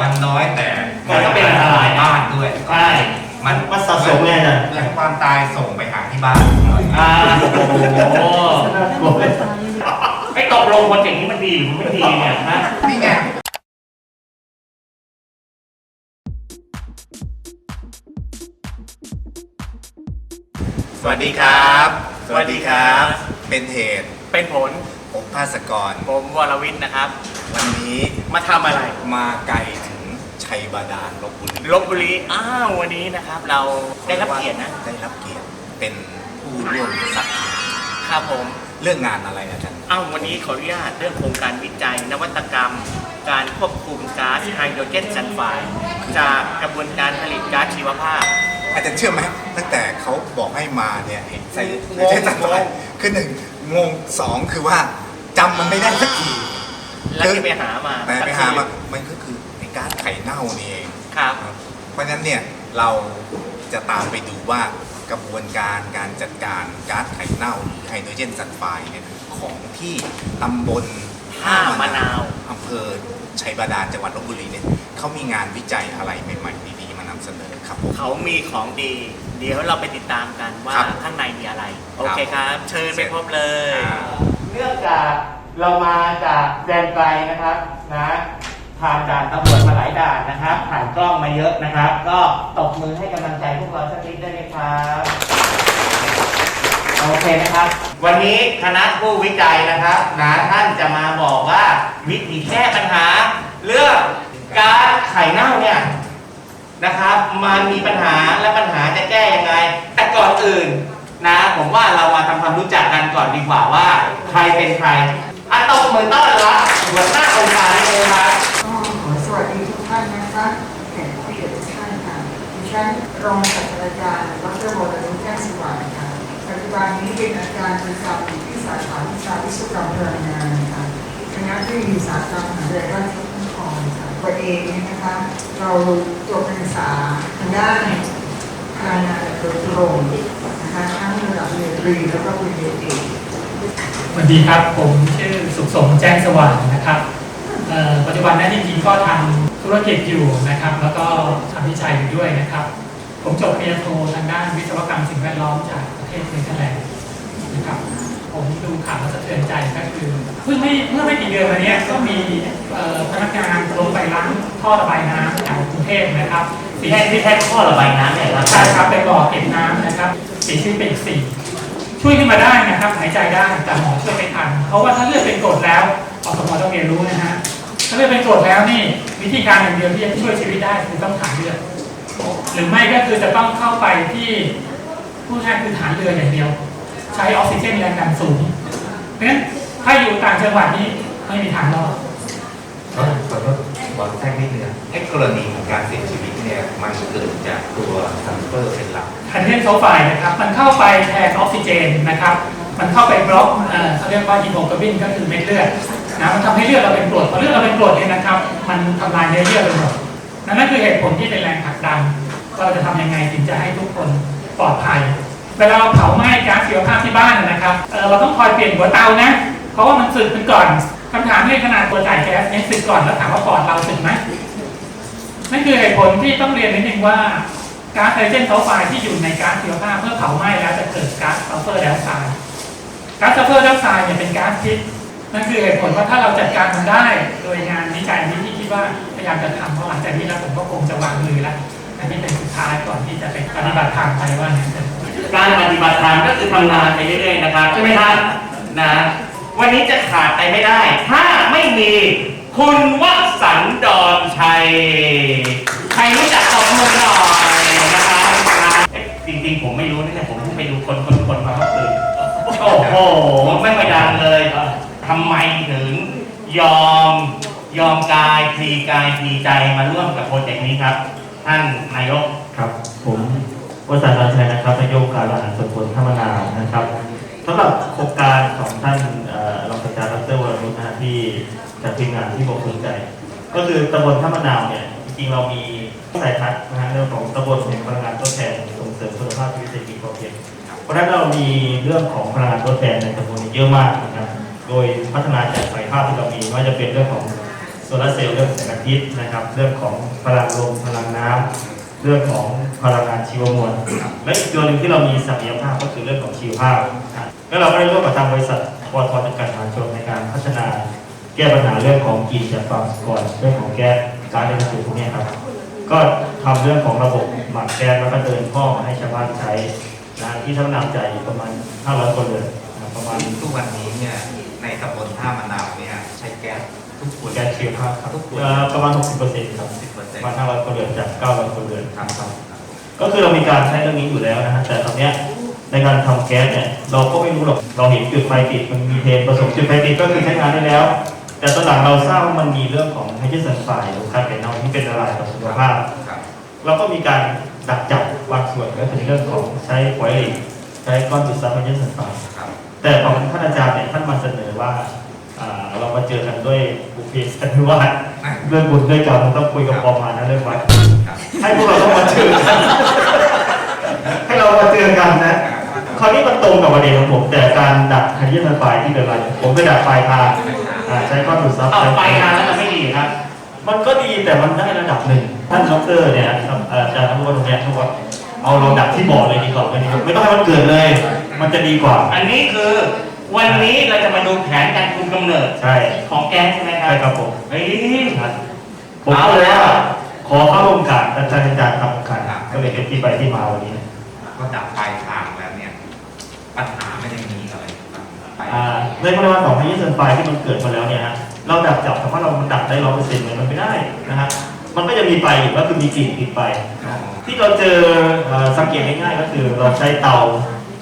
มันน้อยแต่มันก็เป็นอันตรายบ้านด้วยใช่มันมันสะสมไงน่ะเหมือนความตายส่งไปหาที่บ้านอ่าโอ้โหน่ากลัวไอ้ตกลงคนอย่างนี้มันดีหรือไม่ดีเนี่ยนะนี่ไงสวัสดีครับ สวัสดีครับ เป็นเหตุเป็นผลผมภาสกร ผมวรวิทย์นะครับ วันนี้มาทำอะไรมาไกลถึง ชัยบาดาลลบบุรีลบบุรีอ้าววันนี้นะครับ เราได้รับเกียรตินะได้รับเกียรติเป็นผู้ร่วมสักครับผมเรื่องงานอะไรอาจารย์เอ้าวันนี้ขออนุญาตเรื่องโครงการวิจัย นวัตกรรม การควบคุมก๊าซไฮโดรเจนซัลไฟด์จากกระบวนการผลิตก๊าซชีวภาพอาจารย์เชื่อไหมตั้งแต่เขาบอกให้มาเนี่ยเห็นใส่งงใส่สักงงคือหนึ่งงงสองคือว่าจำมันไม่ได้สักทีแล้วที่ไปหามาแต่ไปหามามันก็คือไอ้ การดไข่เน่านี่เองครับ เพราะฉะนั้นเนี่ยเราจะตามไปดูว่ากระบวนการการจัดการก๊าซไข่เน่าหรือไฮโดรเจนซัลไฟด์เนี่ยของที่ตำบลท่ามะนาวอำเภอชัยบาดาลจังหวัดลบบุรีเนี่ยเขามีงานวิจัยอะไรใหม่ๆดีๆมานำเสนอครับผม เขามีของดี เดี๋ยวเราไปติดตามกันว่าครับข้างในมีอะไรครับโอเคครับ เชิญไปพบเลยครับเนื่องจากเรามาจากแดนไกลนะครับนะ ผ่านด่านตำรวจมาหลายด่านนะครับ ผ่านกล้องมาเยอะนะครับ ก็ตบมือให้กำลังใจพวกเราสักนิดได้ไหมครับโอเคนะครับ วันนี้คณะผู้วิจัยนะครับนะท่านจะมาบอกว่าวิธีแก้ปัญหา เรื่องการไข่เน่าเนี่ยนะครับมันมีปัญหาและปัญหาจะแก้ยังไง แต่ก่อนอื่นนะผมว่าเรามาทำความรู้จักกันก่อนดีกว่าว่า ใครเป็นใครอะตบมือต้อนรับหัวหน้าองค์การเลยครับ ฉันรองศาสตราจารย์ดรวรนุชแจ้งสว่างค่ะปัจจุบันนี้เป็นอาจารย์ประจำอยู่ที่สาขาวิชาวิศวกรรมพลังงานค่ะคณะที่มีสาขามหาวิทยาลัยราชภัฏนครค่ะตัวเองเนี่ยนะคะ เราจบการศึกษาทางด้านพลังงานโดยตรงนะคะทั้งระดับเรียนตรีแล้วก็ปริญญาเอกสวัสดีครับ ผมชื่อสุขสมแจ้งสว่างนะครับเอ่อปัจจุบันนั้นจริงๆก็ทำ ธุรกิจอยู่นะครับ แล้วก็ทำวิจัยอยู่ด้วยนะครับ ผมจบปริญญาโททางด้านวิศวกรรมสิ่งแวดล้อมจากประเทศเนเธอร์แลนด์นะครับผมดูข่าวแล้วสะเทือนใจก็คือเพิ่งไม่เมื่อไม่กี่เดือนมาเนี้ยก็มีเอ่อพนักงานลงไปล้างท่อระบายน้ำแถวกรุงเทพนะครับเสียแค่ที่แค่ข้อระบายน้ำเนี่ยครับใช่ครับไปบ่อเก็บน้ำนะครับเสียชีวิตไปอีกสี่ช่วยขึ้นมาได้นะครับหายใจได้แต่หมอช่วยไม่ทันเพราะว่าถ้าเลือดเป็นกรดแล้วอสมต้องเรียนรู้นะฮะถ้า เลือดเป็นกรดแล้วนี่วิธีการอย่างเดียวที่จะช่วยชีวิตได้คือต้องถ่ายเลือดหรือไม่ก็คือจะต้องเข้าไปที่ผู้แทนคือฐานเรืออย่างเดียว ใช้ออกซิเจนแรงดันสูงเพราะฉะนั้นถ้าอยู่ต่างจังหวัดนี่ไม่มีทางรอดขอโทษขอแทรกนิดนึงไอ้กรณีของการเสียชีวิตเนี่ยมันเกิดจากตัวซัลเฟอร์เป็นหลักไฮโดรเจนซัลไฟด์นะครับ มันเข้าไปแทนออกซิเจนนะครับ มันเข้าไปบล็อกเอ่อเขาเรียกว่าฮีโมโกลบินก็คือเม็ดเลือด นะมันทำให้เลือดเราเป็นกรดพอเลือดเราเป็นกรดเนี่ยนะครับ มันทำลายเนื้อเยื่อไปหมดนั่นคือเหตุผลที่เป็นแรงผลักดันเราจะทำยังไงถึงจะให้ทุกคนปลอดภัย เวลาเราเผาไหม้ก๊าซชีวภาพที่บ้านนะครับเเราต้องคอยเปลี่ยนหัวเตานะ เพราะว่ามันสึกมันก่อนคำถามในขนาดตัวจ่ายแก๊สเนี่ยสึกก่อนแล้วถามว่าปอดเราสึกไหมนั่นคือเหตุผลที่ต้องเรียนนิดนึงว่าก๊าซไฮเจนซัลไฟด์ที่อยู่ในก๊าซชีวภาพเมื่อเผาไหม้แล้วจะเกิดก๊าซซัลเฟอร์ไดออกไซด์ก๊าซซัลเฟอร์ไดออกไซด์เนี่ยเป็นก๊าซพิษ นั่นคือเหตุผลว่าถ้าเราจัดการมันได้ โดยงานวิจัยนี้ที่คิดว่าพยายามจะทำเพราะหลังจากนี้แล้วผมก็คงจะวางมือแล้วอันนี้เป็นสุดท้ายก่อนที่จะไปปฏิบัติธรรมไปว่าการปฏิบัติธรรมก็คือทำงานไปเรื่อยๆนะครับใช่ไหมครับนะวันนี้จะขาดไปไม่ได้ ถ้าไม่มีคุณวสันต์ดอนชัย ใครรู้จักตบมือหน่อยนะครับจริงๆ ผมไม่รู้นะเนี่ยผมเพิ่งไปดูคนคนคนมาเมื่อคืนโอ้โห ไม่ค่อยดังเลย ทำไมถึงยอมยอมกายพลีกายพลีใจมาร่วมกับโปรเจกต์นี้ครับ ท่านนายกครับ ผมวสันต์รันชัยนะครับนายกการบริหารส่วนตำบลท่ามนาวนะครับสำหรับโครงการของท่านรองศาสตราจารย์ดรวรนุชนะที่จัดทีมงานที่บอกสนใจ ก็คือตำบลท่ามะนาวเนี่ยจริงๆเรามีสายทัศน์นะฮะเรื่องของตำบลแห่งพลังงานทดแทนส่งเสริมคุณภาพชีวิตเศรษฐกิจพอเพียงเพราะฉะนั้นเรามีเรื่องของพลังงานทดแทนในตำบลเยอะมากนะครับ โดยพัฒนาจากสายภาพที่เรามีว่าจะเป็นเรื่องของโซลาร์เซลล์เรื่องแสงอาทิตย์นะครับ เรื่องของพลังลมพลังน้ำเรื่องของพลังงานชีวมวลและอีกตัวหนึ่งที่เรามีศักยภาพก็คือเรื่องของชีวภาพแล้วเราก็ได้ร่วมกับทางบริษัทปตทจำกัดมหาชนในการพัฒนาแก้ปัญหาเรื่องของกินจากฟาร์มสกอรเรื่องของแก๊สก๊าซเรือนกระจกพวกนี้ครับก็ทำเรื่องของระบบหมักแก๊สแล้วก็เดินท่อมาให้ชาวบ้านใช้นะที่ท่านนำใจประมาณ500คนเลยประมาณทุกวันนี้เนี่ยในตำบลท่ามะนาวเนี่ยใช้แก๊ส ทุกคนแก๊สชีวภาพครับทุกคนเอ่อประมาณ 60%ครับสิบเปอร์เซ็นประต์มาณ500คนเรือนจาก 900คนเรือนครับครับก็คือเรามีการใช้เรื่องนี้อยู่แล้วนะฮะแต่ตอนเนี้ยในการทำแก๊สเนี่ยเราก็ไม่รู้หรอกเราเห็นจุดไฟติดมันมีเทนผสมจุดไฟติดก็คือใช้งานได้แล้ว แต่ตอนหลังเราทราบว่ามันมีเรื่องของไฮเดรเจนไฟหรือคาร์บอนเนลที่เป็นละลายต่อสุขภาพ ครับเราก็มีการดักจับบางส่วนก็คือเรื่องของใช้ไวลิกใช้ก้อนดูดซับไฮเดรเจนไฟครับแต่ของท่านอาจารย์เนี่ยท่านมาเสนอว่าอ่าเรามาเจอกันด้วย บุพเพสันนิวาสด้วยบุญด้วยกรรมต้องคุยกับปอมานะเรื่องวัดครับให้พวกเราต้องมาเจอกันให้เรามาเจอกันนะคราวนี้มันตรงกับประเด็นของผม แต่การดักไฮเดรเจนไฟที่เป็นอะไร ผมไปดักไฟทางอ่าใช้ก้อนดูดซับเอาไปงานแล้วมันไม่ดีครับ มันก็ดีแต่มันได้ระดับหนึ่งท่านดอกเตอร์เนี่ยนะครับเอ่ออาจารย์ทั้งหมดตรงเนี้ยเขาบอกเอาเราดักที่บ่อเลยดีกว่าไม่ดีกว่าไม่ต้องให้มันเกิดเลย มันจะดีกว่า อันนี้คือ วันนี้เราจะมาดูแผนการคุมกำเนิดใช่ ของแก๊สใช่ไหมครัใช่บครับผมเฮ้ยครับผมก็เลยว่าขอเข้าร่วมกันอาจารย์อาจารย์ทำกันก็เลยเป็นที่ไปที่มาวันนี้ ก็ดับปลายทางแล้วเนี่ย ปัญหามันยังมีอะไรบ้างไปอ่าในปริมาณของไฮเดรเจนไฟที่มันเกิดมาแล้วเนี่ยฮะเราดับจับแต่ว่าเรามันดับได้ร้อยเปอร์เซ็นต์มันไม่ได้นะฮะมันก็จะมีไฟอีกก็คือมีกลิ่นติดไป ที่เราเจอเอ่อสังเกตง่ายๆก็คือเราใช้เตา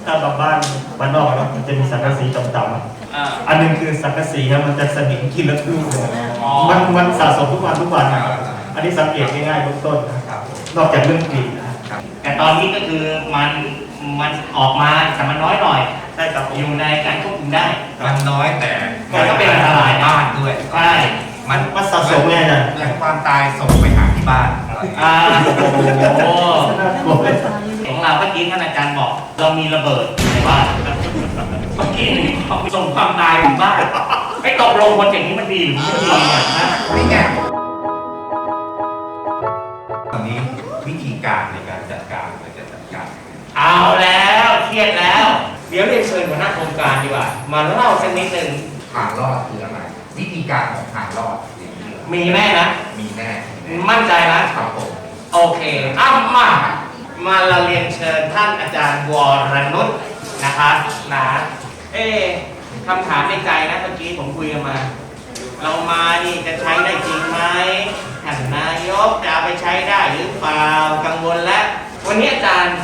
ถ้าบางบ้านบ้านนอกอะเนาะมันจะมีสังกะสีต่ำๆอะอ่าอันหนึงคือสังกะสีครับมันจะสนิมกินแล้วคือเลยอ๋อ มันมันสะสมทุกวันทุกวันนะครับอันนี้สังเกตง่ายๆเบื้องต้นนะครับนอกจากเรื่องกลิ่นนะแต่ตอนนี้ก็คือมันมันออกมาแต่มันน้อยหน่อย ใช่ครับผมอยู่ในการควบคุมได้ มันน้อยแต่มันก็เป็นอันตรายนะบ้านด้วยใช่มันมันสะสมไงนะเหมือนความตายส่งไปหาที่บ้าน อ่าโอ้โห น่ากลัวเลยของ เราเมื่อกี้ท่านอาจารย์บอก เรามีระเบิดในบ้านเมื่อกี้นี่ส่งความตายถึงบ้านไอ้ตกลงคนอย่างนี้มันดีหรือไม่ดีเนี่ยนะนี่ไงตอนนี้วิธีการในการจัดการเราจะจัดการยังไงเอาแล้วเครียดแล้ว เดี๋ยวเรียนเชิญหัวหน้าโครงการดีกว่า มาเล่าสักนิดหนึ่งทางรอดคืออะไรวิธีการของทางรอดอย่างนี้เหรอมีแน่นะมีแน่ มั่นใจนะครับผมโอเคอ้ามา มาเราเรียนเชิญท่านอาจารย์วรนุชนะครับนะเอ๊คำถามในใจนะเมื่อกี้ผมคุยกันมา เรามานี่จะใช้ได้จริงไหมท่านนายกจะเอาไปใช้ได้หรือเปล่ากังวลแล้ววันนี้อาจารย์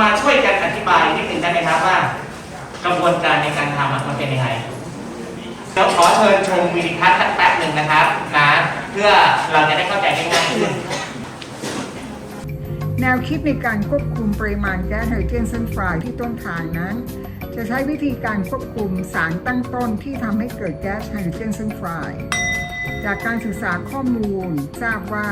มาช่วยกันอธิบายนิดหนึ่งได้ไหมครับว่ากระบวนการในการทำมันเป็นยังไงเดี๋ยวขอเชิญชมวิดีทัศน์สักแป๊บหนึ่งนะครับนะเพื่อเราจะได้เข้าใจง่ายขึ้น แนวคิดในการควบคุมปริมาณแก๊สไฮโดรเจนซัลไฟด์ที่ต้นทางนั้น จะใช้วิธีการควบคุมสารตั้งต้นที่ทำให้เกิดแก๊สไฮโดรเจนซัลไฟด์จากการศึกษาข้อมูลทราบว่า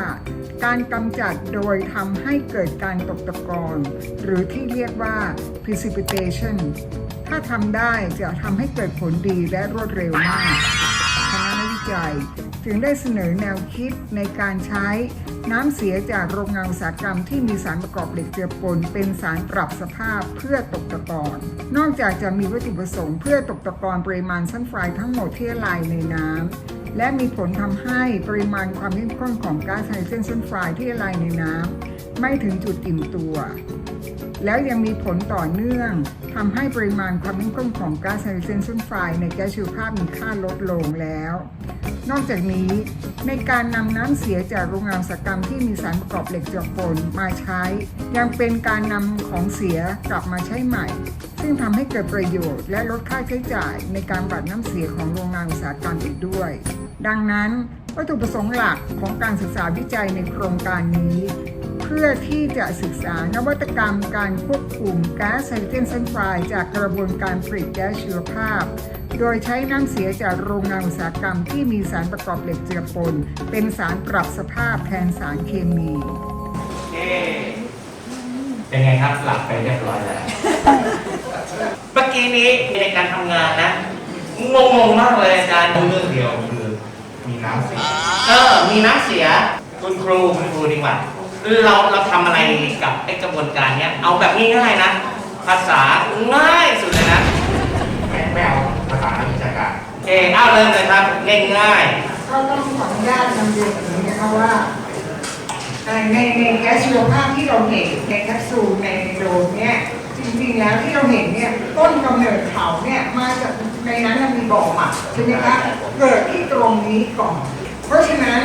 การกำจัดโดยทำให้เกิดการตกตะกอนหรือที่เรียกว่า precipitation ถ้าทำได้จะทำให้เกิดผลดีและรวดเร็วมากคณะนักวิจัย จึงได้เสนอแนวคิดในการใช้ น้ำเสียจากโรงงานอุตสาหกรรมที่มีสารประกอบเหล็กเจือปนเป็นสารปรับสภาพเพื่อตกตะกอนนอกจากจะมีวัตถุประสงค์เพื่อตกตะกอนปริมาณซัลไฟด์ทั้งหมดที่ละลายในน้ำและมีผลทำให้ปริมาณความเข้มข้นของก๊าซไฮโดรเจนซัลไฟด์ที่ละลายในน้ำไม่ถึงจุดอิ่มตัว แล้วยังมีผลต่อเนื่องทำให้ปริมาณความเข้มข้นของก๊าซไฮโดรเจนซัลไฟด์ในแก๊สชีวภาพมีค่าลดลงแล้ว นอกจากนี้ในการนำน้ำเสียจากโรงงานอุตสาหกรรมที่มีสารประกอบเหล็กเจือปนมาใช้ ยังเป็นการนำของเสียกลับมาใช้ใหม่ ซึ่งทำให้เกิดประโยชน์ และลดค่าใช้จ่ายในการบัดน้ำเสียของโรงงานอุตสาหกรรมอีกด้วย ดังนั้น วัตถุประสงค์หลักของการศึกษาวิจัยในโครงการนี้ พื่อที่จะศึกษานวัตกรรมการควบคุมก๊าซไฮโดรเจนซัลไฟด์จากกระบวนการผลิตแก๊สชีวภาพ โดยใช้น้ำเสียจากโรงงานอุตสาหกรรมที่มีสารประกอบเหล็กเจือปน เป็นสารปรับสภาพแทนสารเคมีเอ๊ะเป็นไงครับหลับไปเรียบร้อยแล้วเมื่อกี้นี้ในการทำงานนะงงๆมากเลยอาจารย์เรื่องเดียวคือมีน้ำเสียเออมีน้ำเสียคุณครูคุณครูดีกว่า เราเราทำอะไรกับไอ้กระบวนการเนี้ย เอาแบบง่ายๆนะ ภาษาง่ายสุดเลยนะไม่ไม่เอาภาษานักวิชาการโอเคเอาเริ่มเลยครับง่ายก็ต้องขออนุญาตนำเรียนอย่างนี้นะคะว่าในในในแก๊สชีวภาพที่เราเห็นในแคปซูลในโดมเนี่ยจริงๆแล้วที่เราเห็นเนี่ยต้นกำเนิดเขาเนี่ยมาจากในนั้นมันมีบ่อหมักใช่ไหมคะเกิดที่ตรงนี้ก่อน เพราะฉะนั้น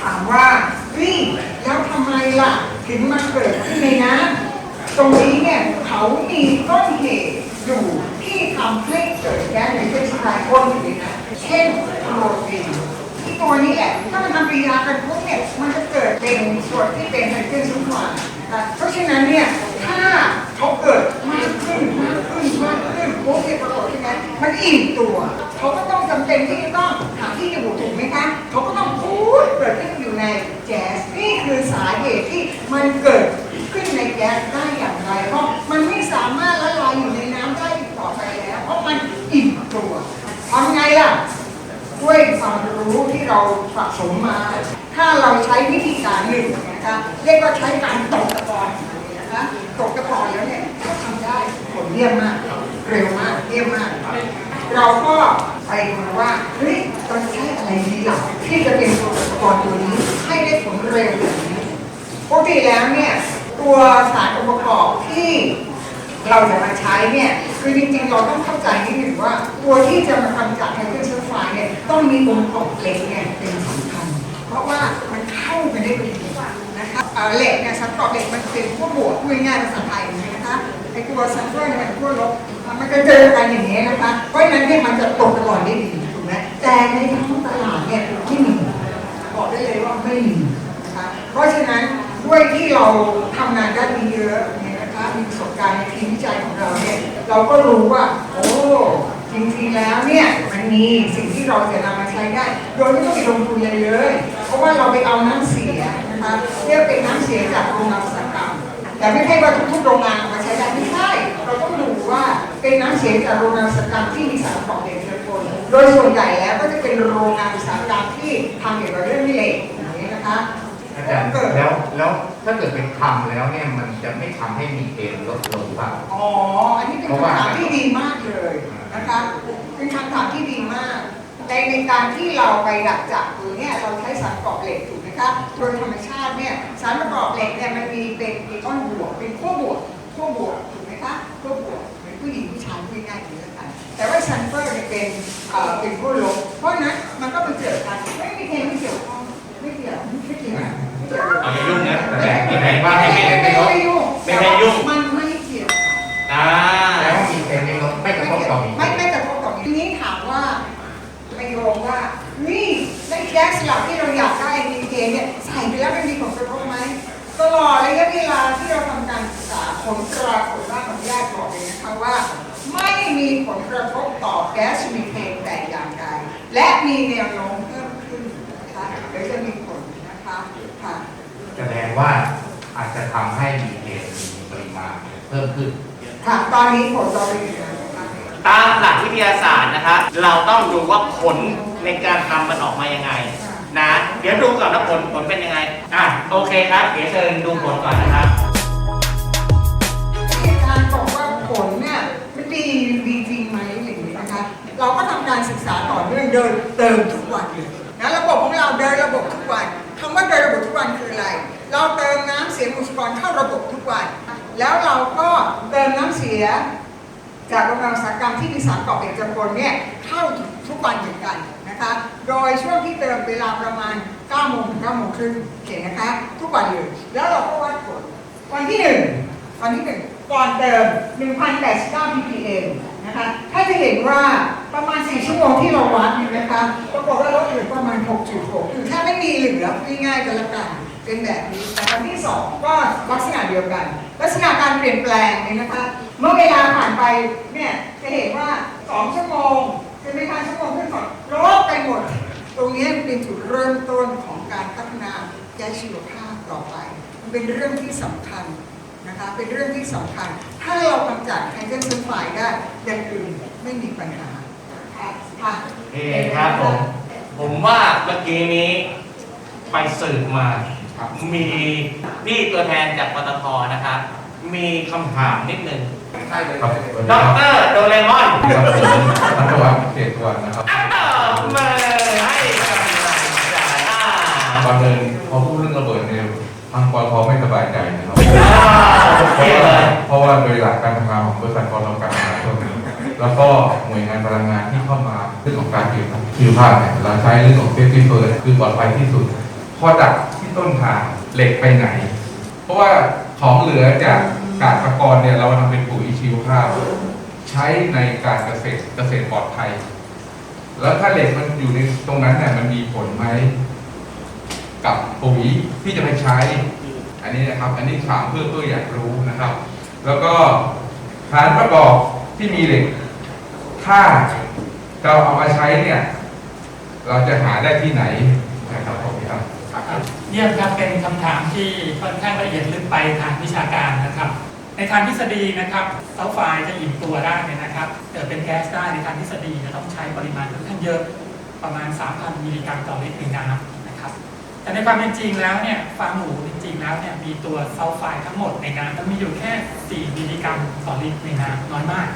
ถามว่าเฮ้ยแล้วทำไมล่ะ ถึงมาเกิดขึ้นในน้ำตรงนี้เนี่ยเขามีต้นเหตุอยู่ที่ทำให้เกิดแก๊สในเส้นสายก้นอยู่นนั้นเช่นโปรตีนที่ตัวนี้แหละถ้ามันทำปฏิกิริยากันปุ๊บเนี่ยมันจะเกิดเป็นส่วนที่เป็นไฮเดรเจนซุปไฟด์นะคะเพราะฉะนั้นเนี่ยถ้าเขาเกิดมากขึ้นมากขึ้นมากขึ้นปุ๊บเนี่ยปรากฏใช่ไหมมันอิ่มตัว เขาก็ต้องจำเป็นที่จะต้องหาที่อยู่ถูกไหมคะเขา แก๊สนี่คือสาเหตุที่มันเกิดขึ้นในแก๊สได้อย่างไร เพราะมันไม่สามารถละลายอยู่ในน้ำได้อีกต่อไปแล้ว เพราะมันอิ่มตัวทำไงล่ะด้วยความรู้ที่เราสะสมมา ถ้าเราใช้วิธีการหนึ่งนะคะเรียกว่าใช้การตกตะกอนนะคะตกตะกอนแล้วเนี่ยก็ทำได้ผลเยี่ยมมาก เร็วมากเยี่ยมมาก เราก็ไปดูว่าเฮ้ยเราจะใช้อะไรดีล่ะที่จะเป็นตัวตะกอนตัวนี้ เร็วอย่างนี้ปกติแล้วเนี่ยตัวสารองค์ประกอบที่เราจะมาใช้เนี่ยคือจริงๆเราต้องเข้าใจนิดหนึ่งว่า ตัวที่จะมาทำจากไฮเดรเจนไฟเนี่ยต้องมีองค์ประกอบเหล็กเนี่ยเป็นสำคัญเพราะว่ามันเข้ากันได้ดีนะคะเหล็กเนี่ยสารประกอบเหล็กมันเป็นขั้วบวกพูดง่ายภาษาไทยนะคะไอตัวซัลเฟอร์เนี่ยเป็นขั้วลบมันจะเจอกันอย่างนี้นะคะเพราะฉะนั้นเนี่ยมันจะตกตะกอนได้ดีถูกไหมแต่ในท้องตลาดเนี่ยไม่มีบอกได้เลยว่าไม่มี ราะฉะนั้นด้วยที่เราทำงานด้านนี้เยอะเนี่ยนะคะมีประสบการณ์ในทีมวิจัยของเราเนี่ยเราก็รู้ว่า โอ้จริงๆแล้วเนี่ยมันมีสิ่งที่เราจะนำมาใช้ได้ โดยไม่ต้องไปลงทุนเลยเลย เพราะว่าเราไปเอาน้ำเสียนะคะเรียกเป็นน้ำเสียจากโรงงานอุตสาหกรรมแต่ไม่ใช่ว่าทุกๆโรงงานเอามาใช้ได้ไม่ใช่เราต้องดูว่าเป็นน้ำเสียจากโรงงานอุตสาหกรรมที่มีสารประกอบเหล็กเชื้อเพลิงโดยส่วนใหญ่แล้วก็จะเป็นโรงงานอุตสาหกรรมที่ทำเกี่ยวกับเรื่องเหล็กอย่างนี้นะคะ จารย์เกิดแล้วแล้วถ้าเกิดเป็นคำแล้วเนี่ยมันจะไม่ทำให้มีเกณฑ์ลดลงบ้าง อ๋อ อันนี้เป็นคำถามที่ดีมากเลยนะคะ เป็นคำถามที่ดีมาก ในในการที่เราไปดักจับตัวเนี่ยเราใช้สารประกอบเหล็กถูกไหมคะ โดยธรรมชาติเนี่ยสารประกอบเหล็กเนี่ยมันมีเป็นอิเล็กตรอนบวก เป็นขั้วบวกขั้วบวกถูกไหมคะขั้วบวกเหมือนผู้หญิงผู้ชายพูดง่ายๆอย่างนี้แล้วกันแต่ว่าซัลเฟอร์เนี่ยเป็นเอ่อเป็นขั้วลบ เพราะฉะนั้นมันก็เป็นเกิดกันไม่มีใคร มีใครว่าให้ไม่มีไม่เกณฑ์ไม่ลดไม่ยุ่งไม่ให้ยุ่งมันไม่เกี่ยวๆอ่าแล้วมีเกณฑ์ไม่ลดไม่กระทบต่อมีไม่ไม่กระทบต่อมีทีนี้ถามว่าไม่โยงว่านี่ในแก๊สหลักที่เราอยากได้มีเกเนี่ยใส่ไปแล้วมันมีผลกระทบไหมตลอดระยะเวลาที่เราทำการศึกษาผลปรากฏว่าขออนุญาตบอกเลยนะคะว่า ไม่มีผลกระทบต่อแก๊สมีเทนแต่อย่างใดและมีแนวโน้มเพิ่มขึ้นนะคะเดี๋ยวจะมีผลนะคะค่ะแสดงว่า อาจจะทำให้มีเกณฑ์มีปริมาณเพิ่มขึ้นค่ะตอนนี้ผลเราเป็นยังไงนะคะตามหลักวิทยาศาสตร์นะคะเราต้องดูว่าผลในการทำมันออกมายังไงนะเดี๋ยวดูก่อนว่าผลผลเป็นยังไงอะโอเคครับเดี๋ยวเชิญดูผลก่อนนะครับที่การบอกว่าผลเนี่ยมันดีดีจริงไหมอย่างนี้นะคะ เราก็ทำการศึกษาต่อเนื่องเดินเติมทุกวันเลยนะระบบของเราเดินระบบทุกวันคำว่าเดินระบบทุกวันคืออะไร เราเติมน้ำเสียบุษกรเข้าระบบทุกวัน แล้วเราก็เติมน้ำเสีย จากโรงงานอุตสาหกรรมที่มีสารก่อเป็นจำปนเนี่ยเข้าทุกวันเหมือนกันนะคะ โดยช่วงที่เติมเวลาประมาณ9โมงถึง9โมงครึ่งโอเคนะคะ ทุกวันเลยแล้วเราก็วัดผลวันที่หนึ่งวันที่หนึ่งก่อนเติม 1,089 ppm นะคะ ถ้าจะเห็นว่าประมาณ 4 ชั่วโมงที่เราวัดนี่นะคะ ปรากฏว่าลดเหลือประมาณ 6.6 คือถ้าไม่มีเหลือง่ายๆกันละกัน เป็นแบบนี้แต่วันที่สองก็ลักษณะเดียวกัน ลักษณะการเปลี่ยนแปลงเนี่ยนะคะ เมื่อเวลาผ่านไปเนี่ยจะเห็นว่า2ชั่วโมงใช่ไหมคะชั่วโมงขึ้นก่อนลดไปหมด ตรงนี้เป็นจุดเริ่มต้นของการพัฒนาแก๊สชีวภาพต่อไป มันเป็นเรื่องที่สำคัญนะคะเป็นเรื่องที่สำคัญ ถ้าเรากำจัดไฮเดรเจนซัลไฟด์ได้อย่างอื่นไม่มีปัญหาค่ะค่ะโอครับผมผมว่าเมื่อกี้นี้ไปสืบมา มีพี่ตัวแทนจากปตทนะครับ มีคำถามนิดนึงครับดอกเตอรโดเรมอนครับผมนัทวัฒน์เกตวันนะครับอ้าวมาให้กำลังใจอ่าก่อนเลยพอพูดเรื่องระเบิดเนี่ยทางปตทไม่สบายใจนะครับโอเคเลยเพราะว่าโดยหลักการทำงานของบริษัทปตทการทำงานช่วงนี้แล้วก็หน่วยงานพลังงานที่เข้ามาเรื่องของการเก็บคิวภาพเนี่ยเราใช้เรื่องของเซฟตี้เฟิร์คือปลอดภัยที่สุดพอจากที่ ต้นทางเหล็กไปไหน เพราะว่าของเหลือจากกากตะกอนเนี่ยเราทำเป็นปุ๋ยชีวภาพ ใช้ในการเกษตรเกษตรปลอดภัย แล้วถ้าเหล็กมันอยู่ในตรงนั้นเนี่ยมันมีผลไหมกับปุ๋ยที่จะไปใช้ อันนี้นะครับ อันนี้ถามเพื่อเพื่ออยากรู้นะครับ แล้วก็ฐานประกอบที่มีเหล็ก ถ้าเราเอามาใช้เนี่ย เราจะหาได้ที่ไหนนะครับผมครับ เยี่ยมครับเป็นคำถามที่ค่อนข้างละเอียดลึกไปทางวิชาการนะครับ ในทางทฤษฎีนะครับเซลไฟจะอิ่มตัวได้เนี่ยนะครับเกิดเป็นแก๊สได้ในทางทฤษฎีจะต้องใช้ปริมาณค่อนข้างเยอะประมาณ 3,000 มิลลิกรัมต่อลิตรน้ำนะครับแต่ในความเป็นจริงแล้วเนี่ยฟาร์มหมูจริงๆแล้วเนี่ยมีตัวซัลไฟด์ทั้งหมดในน้ำมันมีอยู่แค่ 4 มิลลิกรัมต่อลิตรในน้ำน้อยมาก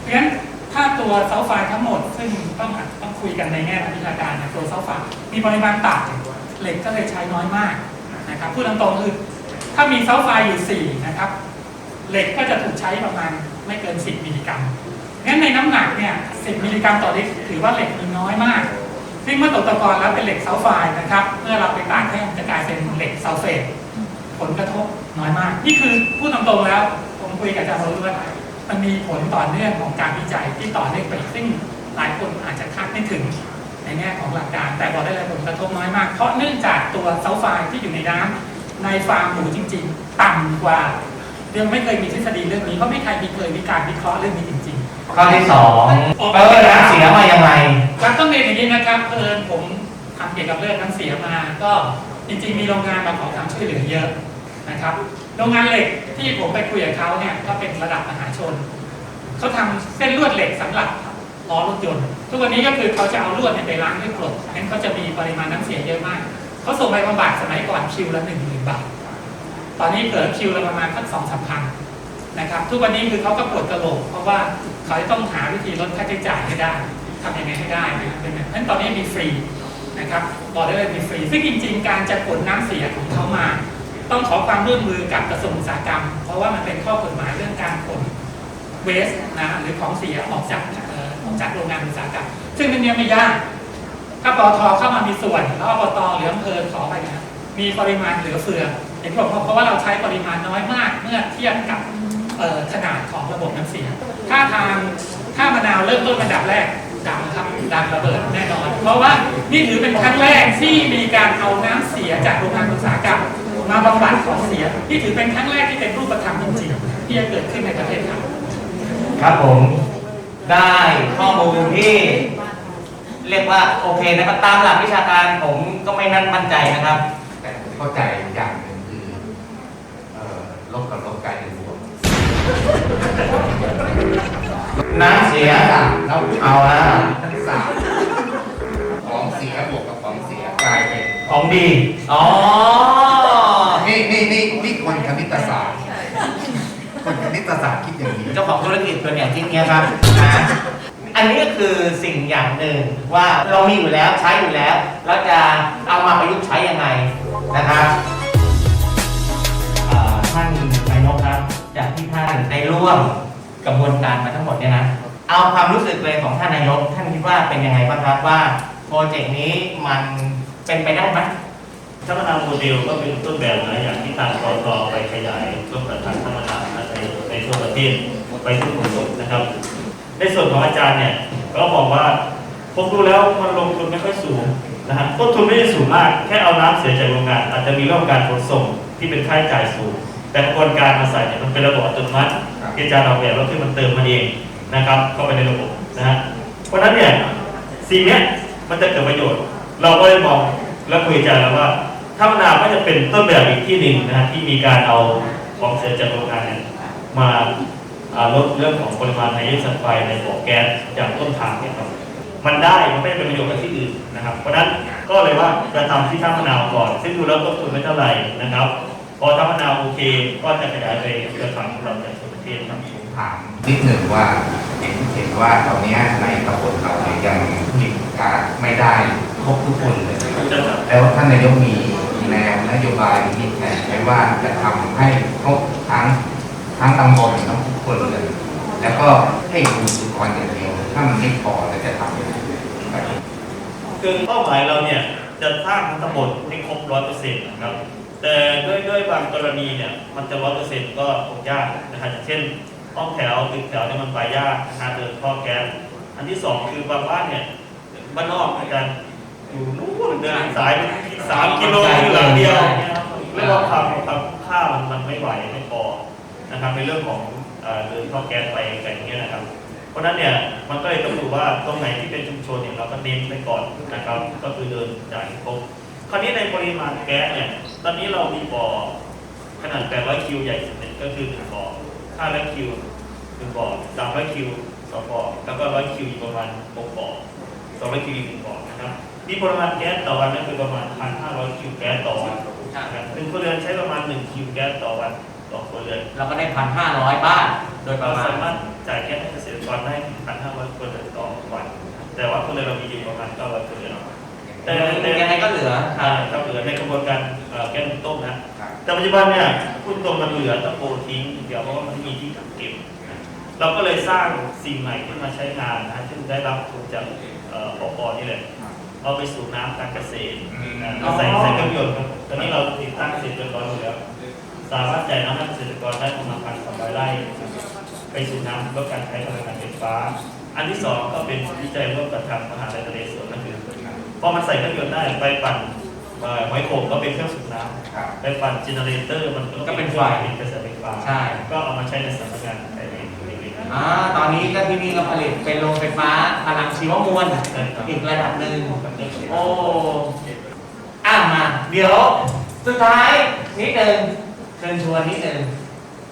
เพราะฉะนั้นถ้าตัวซัลไฟด์ทั้งหมดซึ่งต้องต้องคุยกันในแง่ทางวิชาการนะตัวซัลไฟด์มีปริมาณต่ำ เหล็กก็เลยใช้น้อยมากนะครับพูดตรงๆคือถ้ามีซัลไฟอยู่ 4 นะครับ เหล็กก็จะถูกใช้ประมาณไม่เกิน 10 มิลลิกรัมงั้นในน้ำหนักเนี่ย 10 มิลลิกรัมต่อลิตรถือว่าเหล็กมีน้อยมากซึ่งเมื่อตกตะกอนแล้วเป็นเหล็กซัลไฟนะครับ เมื่อเราไปตากแห้งจะกลายเป็นเหล็กเซัลเฟตผลกระทบน้อยมาก นี่คือพูดตรงๆแล้ว ผมคุยกับอาจารย์วรุษว่ามันมีผลต่อเนื่องของการวิจัยที่ต่อเนื่องไปซึ่งหลายคนอาจจะคาดไม่ถึง ในแง่ของหลักการ แต่บอกได้เลยผลกระทบน้อยมาก เพราะเนื่องจากตัวซัลไฟด์ที่อยู่ในน้ำในฟาร์มหมูจริง ๆ ต่ำกว่ายังไม่เคยมีทฤษฎีเรื่องนี้เพราะไม่ใครมีเคยมีการวิเคราะห์เรื่องนี้จริงๆข้อที่สองเออน้ำเสียมายังไงครับต้องเรียนอย่างนี้นะครับเอิญผมทำเกี่ยวกับเรื่องน้ำเสียมา ก็จริงๆมีโรงงานมาขอความช่วยเหลือเยอะนะครับ โรงงานเหล็กที่ผมไปคุยกับเขาเนี่ยก็เป็นระดับมหาชน เขาทำเส้นลวดเหล็กสำหรับ ล้อรถยนต์ ทุกวันนี้ก็คือเขาจะเอาลวดเนี่ยไปล้างด้วยกรดงั้นเขาจะมีปริมาณน้ำเสียเยอะมาก เขาส่งไปบำบัดสมัยก่อนคิวละหนึ่งหมื่นบาท ตอนนี้เกิดคิวละประมาณสักสองสามพันนะครับ ทุกวันนี้คือเขาก็ปวดกระโหลก เพราะว่าเขาต้องหาวิธีลดค่าใช้จ่ายให้ได้ทำยังไงให้ได้นะครับเป็นแบบนั้นตอนนี้มีฟรีนะครับบอกได้เลยมีฟรี ซึ่งจริง ๆ การจะขนน้ำเสียของเขามา ต้องขอความร่วมมือกับกระทรวงอุตสาหกรรม เพราะว่ามันเป็นข้อกฎหมายเรื่องการขนเวสนะหรือของเสียออกจาก จากโรงงานอุตสาหกรรมซึ่งอันเนี้ยไม่ยาก ถ้าปตทเข้ามามีส่วน แล้วอบตหรืออำเภอขอไปนะมีปริมาณเหลือเฟือเห็นบอกเพราะว่าเราใช้ปริมาณน้อยมากเมื่อเทียบกับขนาดของระบบน้ำเสีย ถ้าทางถ้ามะนาวเริ่มต้นระดับแรกดังครับดังระเบิดแน่นอน เพราะว่านี่ถือเป็นครั้งแรกที่มีการเอาน้ำเสียจากโรงงานอุตสาหกรรมมาบำบัดของเสียนี่ถือเป็นครั้งแรกที่เป็นรูปธรรมจริงๆที่จะเกิดขึ้นในประเทศไทยครับผม ได้ข้อมูลที่เรียกว่าโอเคนะครับตามหลักวิชาการผมก็ไม่นั่นมั่นใจนะครับ แต่เข้าใจอย่างหนึ่งคือเอ่อลบกับลบกลายเป็นบวกน้ำเสียแล้วเอาละทั้งสามของเสียบวกกับของเสียกลายเป็นของดี อ๋อ นี่นี่นี่นี่คนคณิตศาสตร์ค นคณิตศาสตร์คิดอย่างนี้ เจ้าของธุรกิจตัวอย่างที่เนี้ยครับนะอันนี้ก็คือสิ่งอย่างหนึ่งว่าเรามีอยู่แล้วใช้อยู่แล้วแล้วจะเอามาประยุกต์ใช้ยังไงนะครับอ่าท่านนายกครับ จากที่ท่านได้ร่วมกระบวนการมาทั้งหมดเนี่ยนะเอาความรู้สึกเลยของท่านนายก ท่านคิดว่าเป็นยังไงบ้างครับว่าโปรเจกต์นี้มันเป็นไปได้ไหม ถ้ามนาโมเดลก็เป็นต้นแบบนะอย่างที่ทางกรอไปขยายร่วมกับทางธรรมนาในในทั่วประเทศไปทุกขนส่งนะครับ ในส่วนของอาจารย์เนี่ยก็บอกว่าผมดูแล้วมันลงทุนไม่ค่อยสูงนะฮะต้นทุนไม่ได้สูงมาก แค่เอาน้ำเสียจากโรงงาน อาจจะมีเรื่องการขนส่งที่เป็นค่าใช้จ่ายสูง แต่กระบวนการมาใส่เนี่ยมันเป็นระบบอัตโนมัติที่อาจารย์ออกแบบแล้วคือมันเติมมันเองนะครับ เข้าไปในระบบนะฮะเพราะนั้นเนี่ยสิ่งนี้มันจะเกิดประโยชน์ เราก็เลยมองและคุยกันแล้วว่า มะนาวก็จะเป็นต้นแบบอีกที่หนึ่งนะฮะที่มีการเอาของเสียจากโรงงานเนี่ยมาอ่าลดเรื่องของปริมาณไนโตรเจนไฟในบ่อแก๊สอย่างต้นทางเนี่ยครับมันได้มันไม่ได้เป็นประโยชน์กับที่อื่นนะครับ เพราะฉะนั้นก็เลยว่าจะทำที่ท่ามะนาวก่อน ซึ่งดูแล้วต้นทุนไม่เท่าไหร่นะครับพอท่ามะนาวโอเคก็จะขยายไปเครือข่ายของเราในทั่วประเทศครับถามนิดหนึ่งว่าเห็นเห็นว่าตอนเนี้ยในตำบลเราเนี่ยยังผลิตการดไม่ได้ครบทุกคนเลยแล้วท่านนายกมี แนวนโยบายมีแผนไหมว่าจะทำให้ครบทั้งทั้งตำบลทั้งทุกคนเลยแล้วก็ให้ดูสุกรอย่างเดียวถ้ามันไม่พอแล้วจะทำยังไงคือเป้าหมายเราเนี่ยจะสร้างทั้งตำบลให้ครบร้อยเปอร์เซ็นต์นะครับ แต่ด้วยด้วยบางกรณีเนี่ยมันจะร้อยเปอร์เซ็นต์ก็คงยากนะครับอย่างเช่นห้องแถวตึกแถวเนี่ยมันไปยากนะครับเดินท่อแก๊สอันที่สองคือบางบ้านเนี่ยบ้านนอกอาจารย์ อยู่นู้นเดินสายไปสามกิโลอยู่หลังเดียวนะครับเรื่องความความค่ามันมันไม่ไหวไม่พอนะครับในเรื่องของเดินท่อแก๊สไปอะไรอย่างเงี้ยนะครับ เพราะนั้นเนี่ยมันก็เลยต้องดูว่าตรงไหนที่เป็นชุมชนเนี่ยเราก็เน้นไปก่อนนะครับ ก็คือเดินจ่ายครบคราวนี้ในปริมาณแก๊สเนี่ยตอนนี้เรามีบ่อขนาด800คิวใหญ่สุดเนี่ยก็คือ1บ่อ500คิว1บ่อ300คิว2บ่อแล้วก็100คิวอีกประมาณ6บ่อ200คิวอีก1บ่อ นะครับมีปริมาณแก๊สต่อวันนั่นคือประมาณ 1,500 คิวแก๊สต่อวันนะครับหนึ่งครัวเรือนใช้ประมาณ 1 คิวแก๊สต่อวันต่อครัวเรือนเราก็ได้พันห้าร้อยบ้าน โดยปเราระมาณสามารถจ่ายแก๊สให้เกษตรกรได้ถึง1,500คนต่อวัน แต่ว่าคนเรือนเรามีอยู่ประมาณ900คนเรือน แต่แต่ ยังไงก็เหลือคอ่ารับครับเหลือในกระบวนการเอ่อแก๊สหุงต้มนะแต่ปัจจุบันเนี่ยพูดตรงมันเหลือตะโกทิ้งอย่างเดียวเพราะว่ามันไม่มีที่กักเก็บ เราก็เลยสร้างสิ่งใหม่ขึ้นมาใช้งานนะซึ่งได้รับทุนจากเอ่อปปนี่แหละ เอาไปสู่น้ำการเกษตรนะเราใส่ใส่เครื่องยนต์ครับตอนนี้เราติดตั้งเสร็จเรียบร้อยหมดแล้วสามารถจ่ายน้ำให้เกษตรกรได้ประมาณพันสองร้อยไร่ ไปสู่น้ำลดการใช้พลังงานไฟฟ้า อันที่สองก็เป็นวิจัยร่วมกับทางมหาวิทยาลัยนเรศวรนั่นคือพอมันใส่เครื่องยนต์ได้ไปปั่นเอ่อไมโครก็เป็นเครื่องสูบน้ครับำไปปั่นเจเนเรเตอร์มันก็เป็นไฟเป็นกระแสไฟฟ้าใช่ก็เอามาใช้ในสำนักงานไอ้เองเองอ่าตอนนี้ก็ที่นี่ก็ผลิตเป็นโรงไฟฟ้าพลังชีวมวลอีกระดับหนึ่งโอ้อะมา เดี๋ยว สุดท้ายนิดนึงเชิญชวนนิดนึง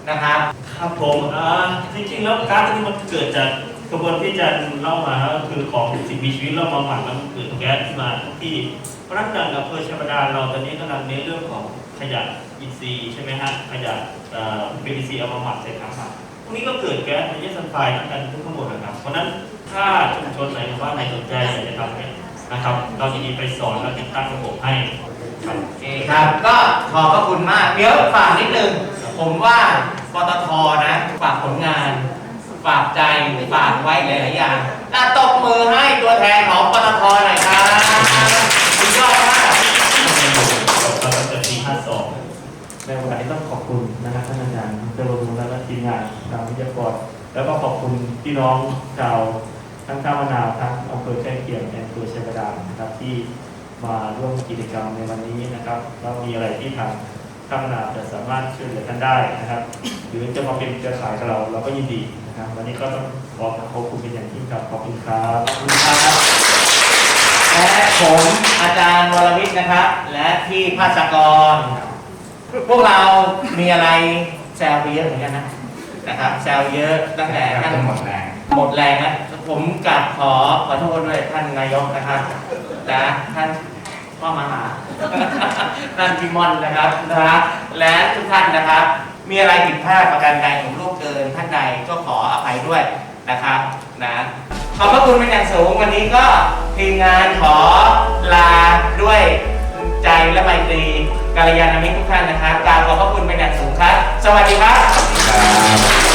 นะครับ ครับผมอ่าจริงๆแล้วก๊าซตัวนี้มันเกิดจากกระบวนที่อาจารย์เล่ามาก็คือของสิ่งมีชีวิตเรามาหมักแล้วมันเกิดแก๊สขึ้นมาทุกที่เพราะฉะนั้นทางอำเภอชัยบาดาลเราตอนนี้กำลังเน้นเรื่องของขยะอินทรีย์ใช่ไหมฮะขยะเอ่อเป็นอินทรีย์เอามาหมักใส่ถังหมักพวก นี้ก็เกิดแก๊สในเยสันไฟทั้งกันทั้งหมดนะครับ เพราะนั้นถ้าชุมชนไหนหรือว่าไหนสนใจอยากจะทำเนี่ยนะครับ เราจะมีไปสอนและติดตั้งระบบให้ครับ โอเคครับ ก็ขอบพระคุณมากเดี๋ยวฝากนิดนึง ผมว่าปตทนะฝากผลงาน ฝากใจฝากไว้หลายๆอย่างอะตบมือให้ตัวแทนของปตทหน่อยครับ แล้วก็ขอบคุณพี่น้องชาวทั้งท่ามะนาวทั้งอำเภอใกล้เคียงในอำเภอเชียงดาวนะครับที่มาร่วมกิจกรรมในวันนี้นะครับแล้วมีอะไรที่ทางท่ามนาจะสามารถช่วยเหลือท่านได้นะครับ หรือจะมาเป็นเครือข่ายกับเราเราก็ยินดีนะครับ วันนี้ก็ต้องขอขอบคุณเป็นอย่างยิ่งครับขอบคุณครับขอบคุณครับและผมอาจารย์วรวิทย์นะครับ และพี่ภาสกร พวกเรามีอะไรแซวไปเยอะเหมือนกันนะ นะครับแซวเยอะตั้งแต่ท่านหมดแรงหมดแรงแล้วผมกลับขอขอโทษด้วยท่านนายกนะครับและท่านพ่อมหาท่านพิมอนนะครับนะครับและทุกท่านนะครับ มีอะไรผิดพลาดประการใดผมล่วงเกินท่านใดก็ขออภัยด้วยนะครับนะขอบพระคุณเป็นอย่างสูงวันนี้ก็ทีมงานขอลาด้วย ใจและไมตรีกัลยาณมิตรทุกท่านนะคะกราบขอบพระคุณเป็นอย่างสูงครับ สวัสดีครับ